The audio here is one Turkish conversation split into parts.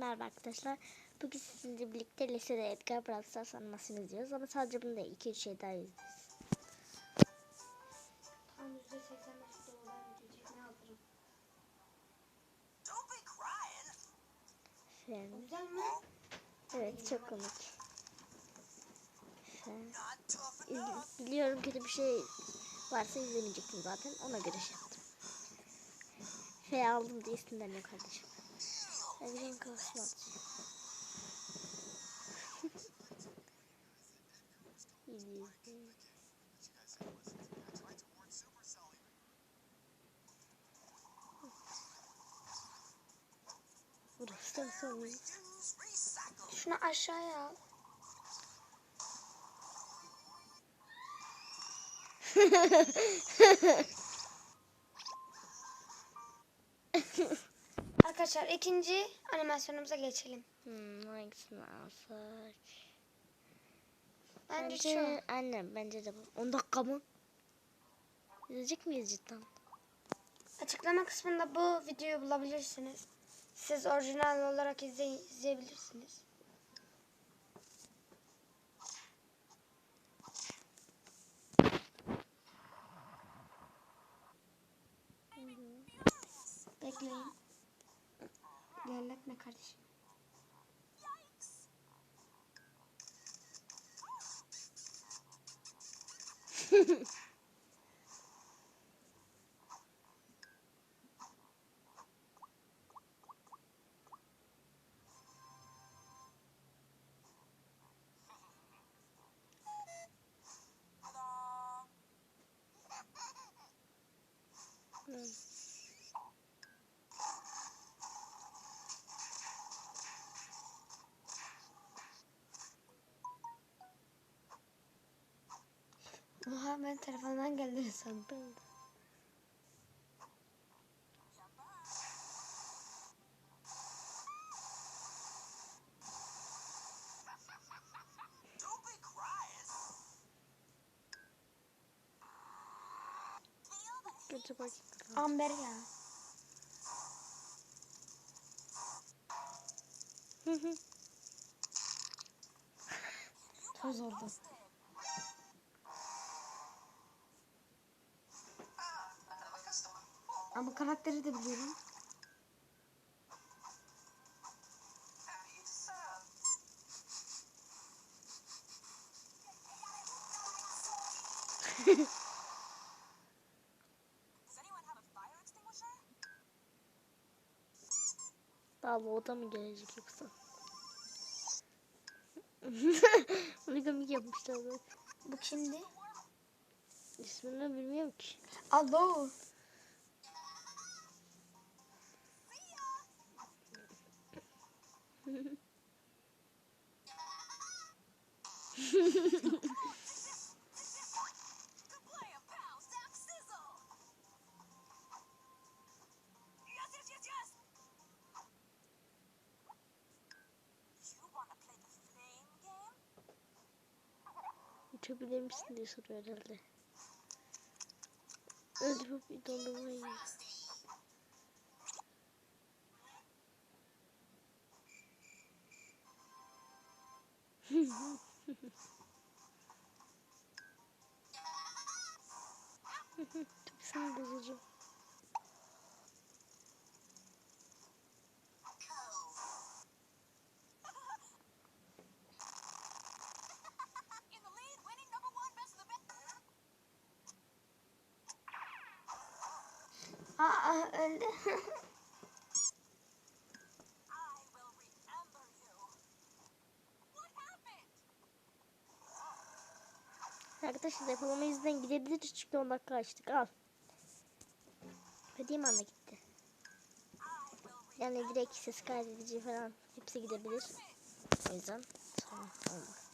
merhaba arkadaşlar. Bugün sizinle birlikte lisede Edgar Brawl Stars animasyonu izliyoruz ama sadece bunu da 2-3 şey daha izleyeceğiz. Tam %85 dolar video çekmeye hazırım. Don't be crying. Şey, Güzel mi? evet çok komik. Şey, enough. biliyorum kötü bir şey varsa izlemeyecektim zaten ona göre şey yaptım. F aldım diye sinirleniyor kardeşim. Evren karşıma atıyor. İyi izleyin. Burası da son. Use recycle. Şunu aşağıya al. Arkadaşlar ikinci animasyonumuza geçelim. Hmm, hangisini alsak? Bence, Bence şu. annem bence de bu. 10 dakika mı? İzleyecek miyiz cidden? Açıklama kısmında bu videoyu bulabilirsiniz. Siz orijinal olarak izle, izleyebilirsiniz. İlerletme kardeşim. Ta-da. Hmm. Oha ben telefondan geldi sandım. Kötü bak. Amber ya. Toz oldu. Ama karakteri de biliyorum. Daha bu oda mı gelecek yoksa? Bunu komik yapmışlar bak. Bu kimdi? İsmini bilmiyorum ki. Alo. Uçabilir misin diye soruyor herhalde. Öldürüp bir dondurma yiyor. Aa öldü. Arkadaşlar depolama yüzünden gidebiliriz çünkü 10 dakika açtık. Al. Ödeyim anla gitti. Yani direkt ses kaydedici falan hepsi gidebilir. O yüzden sonra olmaz.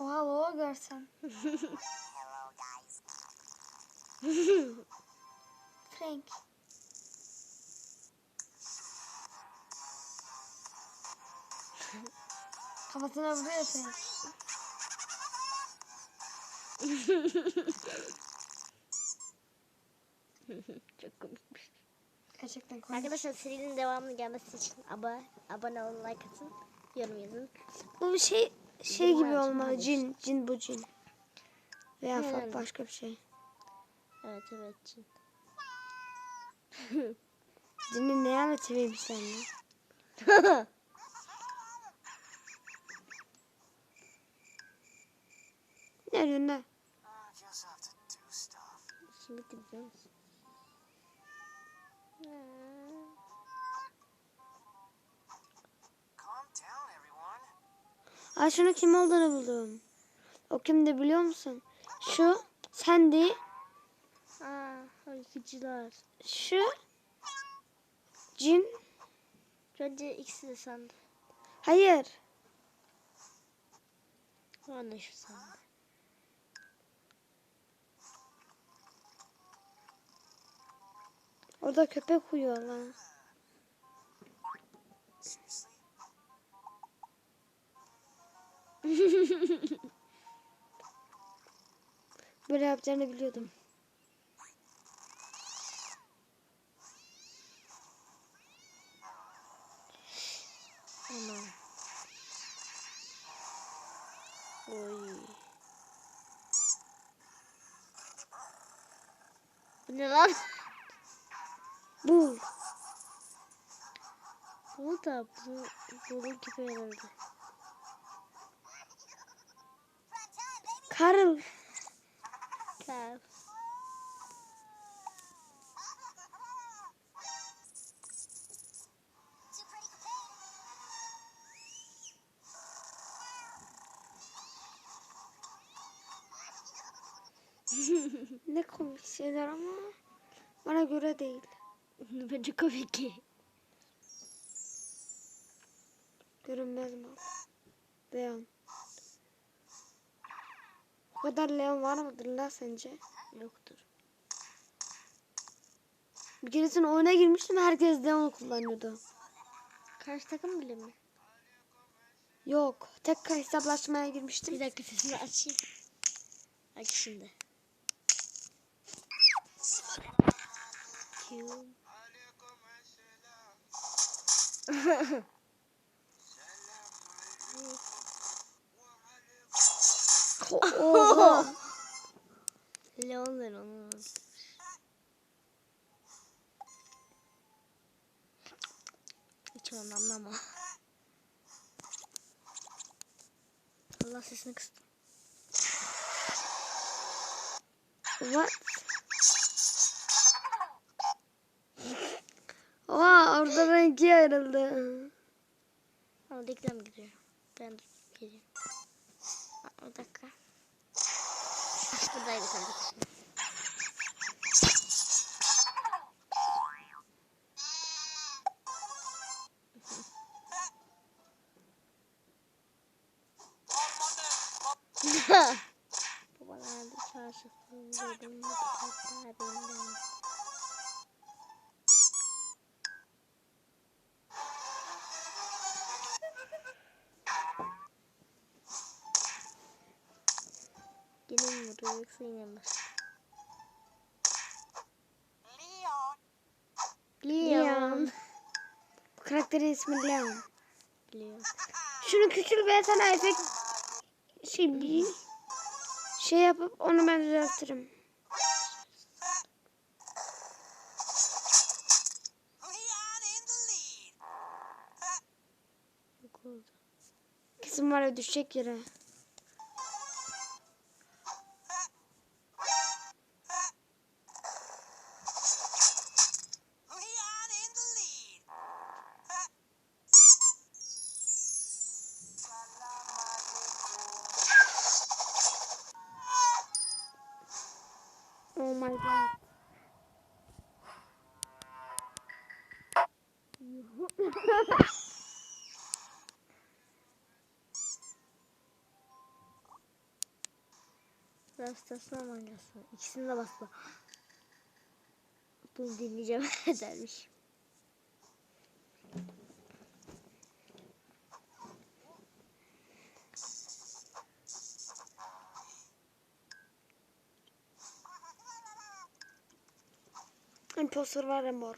Oha baba görsen. Frank. Kafasına vuruyor Frank. Çok komikmiş. Gerçekten komik. Arkadaşlar serinin devamlı gelmesi için abone, abone olun, like atın, yorum yazın. Bu şey şey gibi olmalı. Cin, cin bu cin. Veya Yani. başka bir şey. Evet evet. Cin. Cinin ne anlatayım sen ya? Ne stuff. Şimdi biliyor musun? Aa şunu kim olduğunu buldum. O kimdi biliyor musun? Şu Sandy, Aa, uykucular. şu Cin. Bence ikisi de sandı. Hayır. Ben de şu sandı. Orada köpek uyuyor lan. Böyle yapacağını biliyordum. Ana. Oy. Bu ne lan? Bu. Bu da bu bunun gibi herhalde. For pain. Ne komik şeyler ama bana göre değil. Bence komik. Görünmez mal. Leon. Bu kadar Leon var mıdır la sence? Yoktur. Bir keresinde oyuna girmiştim herkes Leon kullanıyordu. Karşı takım bile mi? Yok. Tek hesaplaşmaya girmiştim. Bir dakika sesini açayım. Aç şimdi. Q. Oha. Leon ver onu. Hiç anlamlama. Allah sesini kıstım. What? Oha orada ben ikiye ayrıldı. Ama reklam gidiyor. Ben. Aa, Bir dakika. Buradaydık arkadaşlar. Babalarda çarşafı dedim kitaplar benden. Yoksa yine mi? Leon. Leon. Bu karakterin ismi Leon. Leon. Şunu küçül ve sana efekt şey bir şey yapıp onu ben düzeltirim. Kesin var ya düşecek yere. My god. Rastasına mangası. İkisini de basma. Bunu dinleyeceğim dermiş. Imposter var ya mor.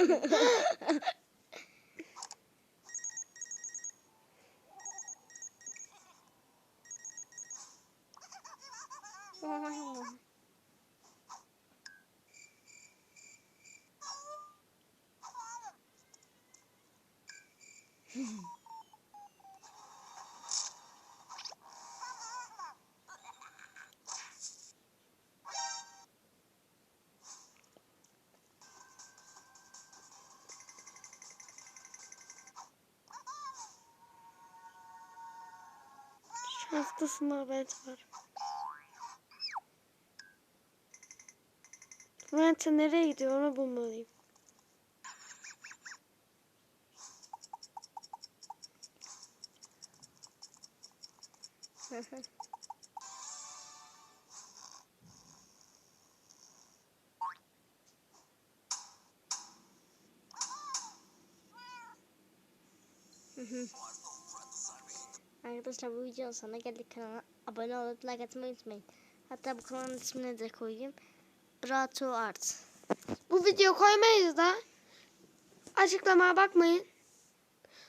ハハハハ! Şanslısın Vent var. Vent'e nereye gidiyor onu bulmalıyım. Arkadaşlar bu videonun sonuna geldik kanala abone olup like atmayı unutmayın. Hatta bu kanalın ismini de koyayım. Brato Art. Bu video koymayız da. Açıklamaya bakmayın.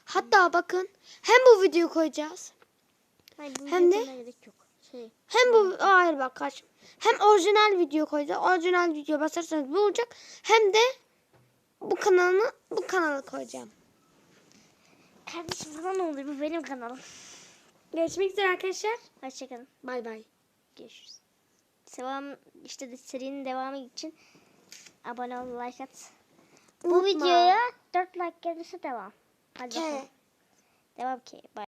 Hatta bakın hem bu videoyu koyacağız. Hayır bu Hem de- gerek yok. Şey, Hem bu Aa, hayır bak kaç. Hem orijinal video koyacağız. Orijinal video basarsanız bu olacak. Hem de bu kanalı bu kanalı koyacağım. kardeşim buna ne oluyor? Bu benim kanalım. Görüşmek üzere arkadaşlar. Hoşçakalın. Bay bay. Görüşürüz. Devam işte de serinin devamı için abone ol, like at. Bu Unutma. videoya 4 like gelirse devam. Hadi bakalım. Devam ki. Bye.